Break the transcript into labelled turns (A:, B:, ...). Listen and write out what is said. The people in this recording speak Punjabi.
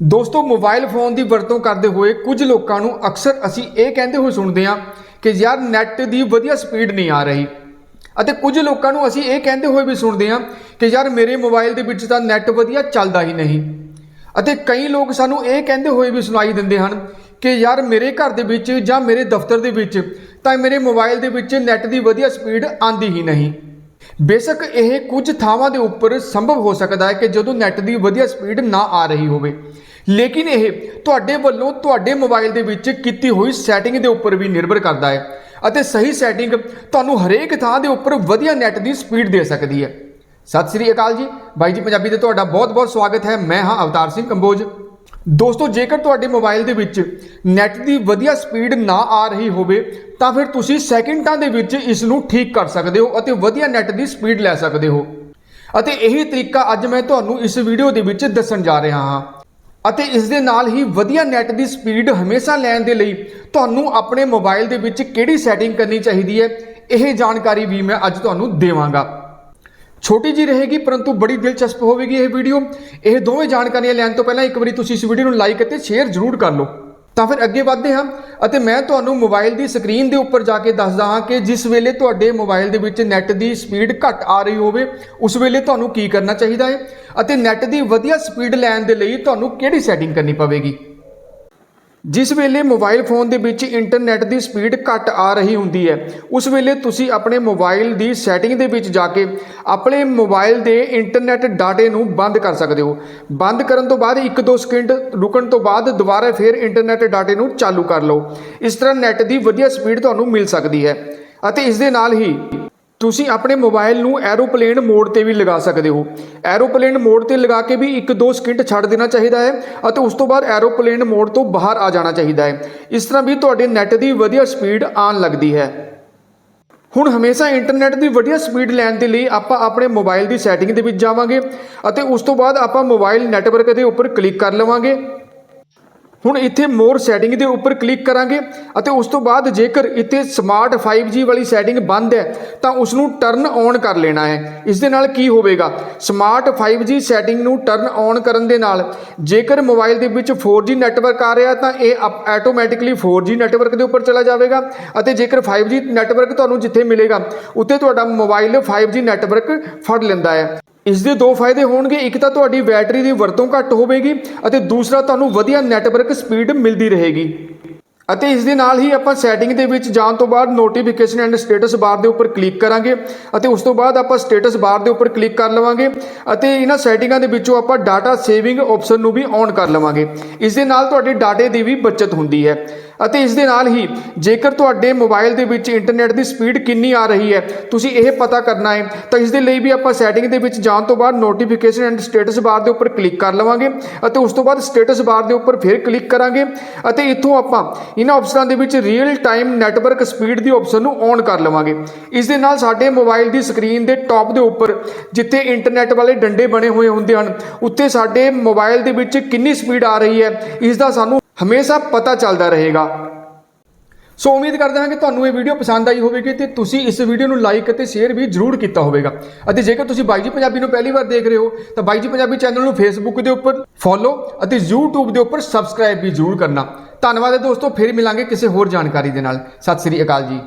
A: ਦੋਸਤੋ ਮੋਬਾਈਲ ਫੋਨ ਦੀ ਵਰਤੋਂ ਕਰਦੇ ਹੋਏ ਕੁਝ ਲੋਕਾਂ ਨੂੰ ਅਕਸਰ ਅਸੀਂ ਇਹ ਕਹਿੰਦੇ ਹੋਏ ਸੁਣਦੇ ਹਾਂ ਕਿ ਯਾਰ ਨੈੱਟ ਦੀ ਵਧੀਆ ਸਪੀਡ ਨਹੀਂ ਆ ਰਹੀ। ਅਤੇ ਕੁਝ ਲੋਕਾਂ ਨੂੰ ਅਸੀਂ ਇਹ ਕਹਿੰਦੇ ਹੋਏ ਵੀ ਸੁਣਦੇ ਹਾਂ ਕਿ ਯਾਰ ਮੇਰੇ ਮੋਬਾਈਲ ਦੇ ਵਿੱਚ ਤਾਂ ਨੈੱਟ ਵਧੀਆ ਚੱਲਦਾ ਹੀ ਨਹੀਂ। ਅਤੇ ਕਈ ਲੋਕ ਸਾਨੂੰ ਇਹ ਕਹਿੰਦੇ ਹੋਏ ਵੀ ਸੁਣਾਈ ਦਿੰਦੇ ਹਨ ਕਿ ਯਾਰ ਮੇਰੇ ਘਰ ਦੇ ਵਿੱਚ ਜਾਂ ਮੇਰੇ ਦਫ਼ਤਰ ਦੇ ਵਿੱਚ ਤਾਂ ਮੇਰੇ ਮੋਬਾਈਲ ਦੇ ਵਿੱਚ ਨੈੱਟ ਦੀ ਵਧੀਆ ਸਪੀਡ ਆਂਦੀ ਹੀ ਨਹੀਂ। ਬੇਸ਼ੱਕ ਇਹ ਕੁਝ ਥਾਵਾਂ ਦੇ ਉੱਪਰ ਸੰਭਵ ਹੋ ਸਕਦਾ ਹੈ ਕਿ ਜਦੋਂ ਨੈਟ ਦੀ ਵਧੀਆ ਸਪੀਡ ਨਾ ਆ ਰਹੀ ਹੋਵੇ। ਲੇਕਿਨ ਇਹ ਤੁਹਾਡੇ ਵੱਲੋਂ ਤੁਹਾਡੇ ਮੋਬਾਈਲ ਦੇ ਵਿੱਚ ਕੀਤੀ ਹੋਈ ਸੈਟਿੰਗ ਦੇ ਉੱਪਰ ਵੀ ਨਿਰਭਰ ਕਰਦਾ ਹੈ ਅਤੇ ਸਹੀ ਸੈਟਿੰਗ ਤੁਹਾਨੂੰ ਹਰੇਕ ਥਾਂ ਦੇ ਉੱਪਰ ਵਧੀਆ ਨੈਟ ਦੀ ਸਪੀਡ ਦੇ ਸਕਦੀ ਹੈ। ਸਤਿ ਸ੍ਰੀ ਅਕਾਲ ਜੀ। ਬਾਈ ਜੀ, ਪੰਜਾਬੀ ਤੇ ਤੁਹਾਡਾ ਬਹੁਤ-ਬਹੁਤ ਸਵਾਗਤ ਹੈ। ਮੈਂ ਹਾਂ ਅਵਤਾਰ ਸਿੰਘ ਕੰਬੋਜ। ਦੋਸਤੋ, ਜੇਕਰ ਤੁਹਾਡੇ ਮੋਬਾਈਲ ਦੇ ਵਿੱਚ ਨੈਟ ਦੀ ਵਧੀਆ ਸਪੀਡ ਨਾ ਆ ਰਹੀ ਹੋਵੇ ਤਾਂ ਫਿਰ ਤੁਸੀਂ ਸੈਕਿੰਡਾਂ ਦੇ ਵਿੱਚ ਇਸ ਨੂੰ ਠੀਕ ਕਰ ਸਕਦੇ ਹੋ ਅਤੇ ਵਧੀਆ ਨੈਟ ਦੀ ਸਪੀਡ ਲੈ ਸਕਦੇ ਹੋ। ਅਤੇ ਇਹੀ ਤਰੀਕਾ ਅੱਜ ਮੈਂ ਤੁਹਾਨੂੰ ਇਸ ਵੀਡੀਓ ਦੇ ਵਿੱਚ ਦੱਸਣ ਜਾ ਰਿਹਾ ਹਾਂ। ਅਤੇ ਇਸ ਦੇ ਨਾਲ ਹੀ ਵਧੀਆ ਨੈਟ ਦੀ ਸਪੀਡ ਹਮੇਸ਼ਾ ਲੈਣ ਦੇ ਲਈ ਤੁਹਾਨੂੰ ਆਪਣੇ ਮੋਬਾਈਲ ਦੇ ਵਿੱਚ ਕਿਹੜੀ ਸੈਟਿੰਗ ਕਰਨੀ ਚਾਹੀਦੀ ਹੈ, ਇਹ ਜਾਣਕਾਰੀ ਵੀ ਮੈਂ ਅੱਜ ਤੁਹਾਨੂੰ ਦੇਵਾਂਗਾ। ਛੋਟੀ ਜੀ ਰਹੇਗੀ, ਪਰੰਤੂ ਬੜੀ ਦਿਲਚਸਪ ਹੋਵੇਗੀ ਇਹ ਵੀਡੀਓ। ਇਹ ਦੋਵੇਂ ਜਾਣਕਾਰੀਆਂ ਲੈਣ ਤੋਂ ਪਹਿਲਾਂ ਇੱਕ ਵਾਰੀ ਤੁਸੀਂ ਇਸ ਵੀਡੀਓ ਨੂੰ ਲਾਈਕ ਅਤੇ ਸ਼ੇਅਰ ਜ਼ਰੂਰ ਕਰ ਲਓ। ਤਾਂ ਫਿਰ ਅੱਗੇ ਵਧਦੇ ਹਾਂ ਅਤੇ ਮੈਂ ਤੁਹਾਨੂੰ ਮੋਬਾਈਲ ਦੀ ਸਕਰੀਨ ਦੇ ਉੱਪਰ ਜਾ ਕੇ ਦੱਸਦਾ ਹਾਂ ਕਿ ਜਿਸ ਵੇਲੇ ਤੁਹਾਡੇ ਮੋਬਾਈਲ ਦੇ ਵਿੱਚ ਨੈਟ ਦੀ ਸਪੀਡ ਘੱਟ ਆ ਰਹੀ ਹੋਵੇ, ਉਸ ਵੇਲੇ ਤੁਹਾਨੂੰ ਕੀ ਕਰਨਾ ਚਾਹੀਦਾ ਹੈ ਅਤੇ ਨੈਟ ਦੀ ਵਧੀਆ ਸਪੀਡ ਲੈਣ ਦੇ ਲਈ ਤੁਹਾਨੂੰ ਕਿਹੜੀ ਸੈਟਿੰਗ ਕਰਨੀ ਪਵੇਗੀ? ਜਿਸ ਵੇਲੇ ਮੋਬਾਈਲ ਫੋਨ ਦੇ ਵਿੱਚ ਇੰਟਰਨੈਟ ਦੀ ਸਪੀਡ ਘੱਟ ਆ ਰਹੀ ਹੁੰਦੀ ਹੈ, ਉਸ ਵੇਲੇ ਤੁਸੀਂ ਆਪਣੇ ਮੋਬਾਈਲ ਦੀ ਸੈਟਿੰਗ ਦੇ ਵਿੱਚ ਜਾ ਕੇ ਆਪਣੇ ਮੋਬਾਈਲ ਦੇ ਇੰਟਰਨੈਟ ਡਾਟੇ ਨੂੰ ਬੰਦ ਕਰ ਸਕਦੇ ਹੋ। ਬੰਦ ਕਰਨ ਤੋਂ ਬਾਅਦ 1-2 ਸਕਿੰਟ ਰੁਕਣ ਤੋਂ ਬਾਅਦ ਦੁਬਾਰਾ ਫਿਰ ਇੰਟਰਨੈਟ ਡਾਟੇ ਨੂੰ ਚਾਲੂ ਕਰ ਲਓ। ਇਸ ਤਰ੍ਹਾਂ ਨੈਟ ਦੀ ਵਧੀਆ ਸਪੀਡ ਤੁਹਾਨੂੰ ਮਿਲ ਸਕਦੀ ਹੈ ਅਤੇ ਇਸ ਦੇ ਨਾਲ ਹੀ ਤੁਸੀਂ ਆਪਣੇ ਮੋਬਾਈਲ ਨੂੰ ਐਰੋਪਲੇਨ ਮੋਡ ਤੇ ਵੀ ਲਗਾ ਸਕਦੇ ਹੋ। ਐਰੋਪਲੇਨ ਮੋਡ ਤੇ ਲਗਾ ਕੇ ਵੀ 1-2 ਸਕਿੰਟ ਛੱਡ ਦੇਣਾ ਚਾਹੀਦਾ ਹੈ ਅਤੇ ਉਸ ਤੋਂ ਬਾਅਦ ਐਰੋਪਲੇਨ ਮੋਡ ਤੋਂ ਬਾਹਰ ਆ ਜਾਣਾ ਚਾਹੀਦਾ ਹੈ। ਇਸ ਤਰ੍ਹਾਂ ਵੀ ਤੁਹਾਡੇ ਨੈਟ ਦੀ ਵਧੀਆ ਸਪੀਡ ਆਉਣ ਲੱਗਦੀ ਹੈ। ਹੁਣ ਹਮੇਸ਼ਾ ਇੰਟਰਨੈਟ ਦੀ ਵਧੀਆ ਸਪੀਡ ਲੈਣ ਦੇ ਲਈ ਆਪਾਂ ਆਪਣੇ ਮੋਬਾਈਲ ਦੀ ਸੈਟਿੰਗ ਦੇ ਵਿੱਚ ਜਾਵਾਂਗੇ ਅਤੇ ਉਸ ਤੋਂ ਬਾਅਦ ਆਪਾਂ ਮੋਬਾਈਲ ਨੈਟਵਰਕ ਦੇ ਉੱਪਰ ਕਲਿੱਕ ਕਰ ਲਵਾਂਗੇ। ਹੁਣ ਇੱਥੇ ਮੋਰ ਸੈਟਿੰਗ ਦੇ ਉੱਪਰ ਕਲਿੱਕ ਕਰਾਂਗੇ ਅਤੇ ਉਸ ਤੋਂ ਬਾਅਦ ਜੇਕਰ ਇੱਥੇ ਸਮਾਰਟ 5G ਵਾਲੀ ਸੈਟਿੰਗ ਬੰਦ ਹੈ, ਤਾਂ ਉਸ ਨੂੰ ਟਰਨ ਔਨ ਕਰ ਲੈਣਾ ਹੈ। ਇਸ ਦੇ ਨਾਲ ਕੀ ਹੋਵੇਗਾ? ਸਮਾਰਟ 5G ਸੈਟਿੰਗ ਨੂੰ ਟਰਨ ਔਨ ਕਰਨ ਦੇ ਨਾਲ ਜੇਕਰ ਮੋਬਾਈਲ ਦੇ ਵਿੱਚ 4G ਨੈਟਵਰਕ ਆ ਰਿਹਾ ਤਾਂ ਇਹ ਆਟੋਮੈਟਿਕਲੀ 4G ਨੈਟਵਰਕ ਦੇ ਉੱਪਰ ਚਲਾ ਜਾਵੇਗਾ ਅਤੇ ਜੇਕਰ 5G ਨੈਟਵਰਕ ਤੁਹਾਨੂੰ ਜਿੱਥੇ ਮਿਲੇਗਾ, ਉੱਥੇ ਤੁਹਾਡਾ ਮੋਬਾਈਲ 5G ਨੈਟਵਰਕ ਫੜ ਲੈਂਦਾ ਹੈ। ਇਸ ਦੇ ਦੋ ਫਾਇਦੇ ਹੋਣਗੇ। ਇੱਕ ਤਾਂ ਤੁਹਾਡੀ ਬੈਟਰੀ ਦੀ ਵਰਤੋਂ ਘੱਟ ਹੋਵੇਗੀ ਅਤੇ ਦੂਸਰਾ ਤੁਹਾਨੂੰ ਵਧੀਆ ਨੈਟਵਰਕ ਸਪੀਡ ਮਿਲਦੀ ਰਹੇਗੀ। ਅਤੇ ਇਸ ਦੇ ਨਾਲ ਹੀ ਆਪਾਂ ਸੈਟਿੰਗ ਦੇ ਵਿੱਚ ਜਾਣ ਤੋਂ ਬਾਅਦ ਨੋਟੀਫਿਕੇਸ਼ਨ ਐਂਡ ਸਟੇਟਸ ਬਾਰ ਦੇ ਉੱਪਰ ਕਲਿੱਕ ਕਰਾਂਗੇ ਅਤੇ ਉਸ ਤੋਂ ਬਾਅਦ ਆਪਾਂ ਸਟੇਟਸ ਬਾਰ ਦੇ ਉੱਪਰ ਕਲਿੱਕ ਕਰ ਲਵਾਂਗੇ ਅਤੇ ਇਹਨਾਂ ਸੈਟਿੰਗਾਂ ਦੇ ਵਿੱਚੋਂ ਆਪਾਂ ਡਾਟਾ ਸੇਵਿੰਗ ਆਪਸ਼ਨ ਨੂੰ ਵੀ ਔਨ ਕਰ ਲਵਾਂਗੇ। ਇਸ ਦੇ ਨਾਲ ਤੁਹਾਡੇ ਡਾਟੇ ਦੀ ਵੀ ਬਚਤ ਹੁੰਦੀ ਹੈ। ਅਤੇ ਇਸ ਦੇ ਨਾਲ ਹੀ ਜੇਕਰ ਤੁਹਾਡੇ ਮੋਬਾਈਲ ਦੇ ਵਿੱਚ ਇੰਟਰਨੈਟ ਦੀ ਸਪੀਡ ਕਿੰਨੀ ਆ ਰਹੀ ਹੈ, ਤੁਸੀਂ ਇਹ ਪਤਾ ਕਰਨਾ ਹੈ, ਤਾਂ ਇਸ ਦੇ ਲਈ ਵੀ ਆਪਾਂ ਸੈਟਿੰਗ ਦੇ ਵਿੱਚ ਜਾਣ ਤੋਂ ਬਾਅਦ ਨੋਟੀਫਿਕੇਸ਼ਨ ਐਂਡ ਸਟੇਟਸ ਬਾਰ ਦੇ ਉੱਪਰ ਕਲਿੱਕ ਕਰ ਲਵਾਂਗੇ ਅਤੇ ਉਸ ਤੋਂ ਬਾਅਦ ਸਟੇਟਸ ਬਾਰ ਦੇ ਉੱਪਰ ਫਿਰ ਕਲਿੱਕ ਕਰਾਂਗੇ ਅਤੇ ਇੱਥੋਂ ਆਪਾਂ ਇਹਨਾਂ ਆਪਸ਼ਨਾਂ ਦੇ ਵਿੱਚ ਰੀਅਲ ਟਾਈਮ ਨੈਟਵਰਕ ਸਪੀਡ ਦੀ ਆਪਸ਼ਨ ਨੂੰ ਔਨ ਕਰ ਲਵਾਂਗੇ। ਇਸ ਦੇ ਨਾਲ ਸਾਡੇ ਮੋਬਾਈਲ ਦੀ ਸਕਰੀਨ ਦੇ ਟੌਪ ਦੇ ਉੱਪਰ ਜਿੱਥੇ ਇੰਟਰਨੈਟ ਵਾਲੇ ਡੰਡੇ ਬਣੇ ਹੋਏ ਹੁੰਦੇ ਹਨ ਉੱਤੇ ਸਾਡੇ ਮੋਬਾਈਲ ਦੇ ਵਿੱਚ ਕਿੰਨੀ ਸਪੀਡ ਆ ਰਹੀ ਹੈ, ਇਸ ਦਾ ਸਾਨੂੰ ਹਮੇਸ਼ਾ ਪਤਾ ਚੱਲਦਾ ਰਹੇਗਾ। ਸੋ ਉਮੀਦ ਕਰਦੇ ਹਾਂ ਕਿ ਤੁਹਾਨੂੰ ਇਹ ਵੀਡੀਓ ਪਸੰਦ ਆਈ ਹੋਵੇਗੀ ਤੇ ਤੁਸੀਂ ਇਸ ਵੀਡੀਓ ਨੂੰ ਲਾਈਕ ਅਤੇ ਸ਼ੇਅਰ ਵੀ ਜ਼ਰੂਰ ਕੀਤਾ ਹੋਵੇਗਾ। ਅਤੇ ਜੇਕਰ ਤੁਸੀਂ ਬਾਈ ਜੀ ਪੰਜਾਬੀ ਨੂੰ ਪਹਿਲੀ ਵਾਰ ਦੇਖ ਰਹੇ ਹੋ, ਤਾਂ ਬਾਈ ਜੀ ਪੰਜਾਬੀ ਚੈਨਲ ਨੂੰ ਫੇਸਬੁੱਕ ਦੇ ਉੱਪਰ ਫੋਲੋ ਅਤੇ YouTube ਦੇ ਉੱਪਰ ਸਬਸਕ੍ਰਾਈਬ ਵੀ ਜ਼ਰੂਰ ਕਰਨਾ। ਧੰਨਵਾਦ ਹੈ ਦੋਸਤੋ, ਫਿਰ ਮਿਲਾਂਗੇ ਕਿਸੇ ਹੋਰ ਜਾਣਕਾਰੀ ਦੇ ਨਾਲ। ਸਤਿ ਸ੍ਰੀ ਅਕਾਲ ਜੀ।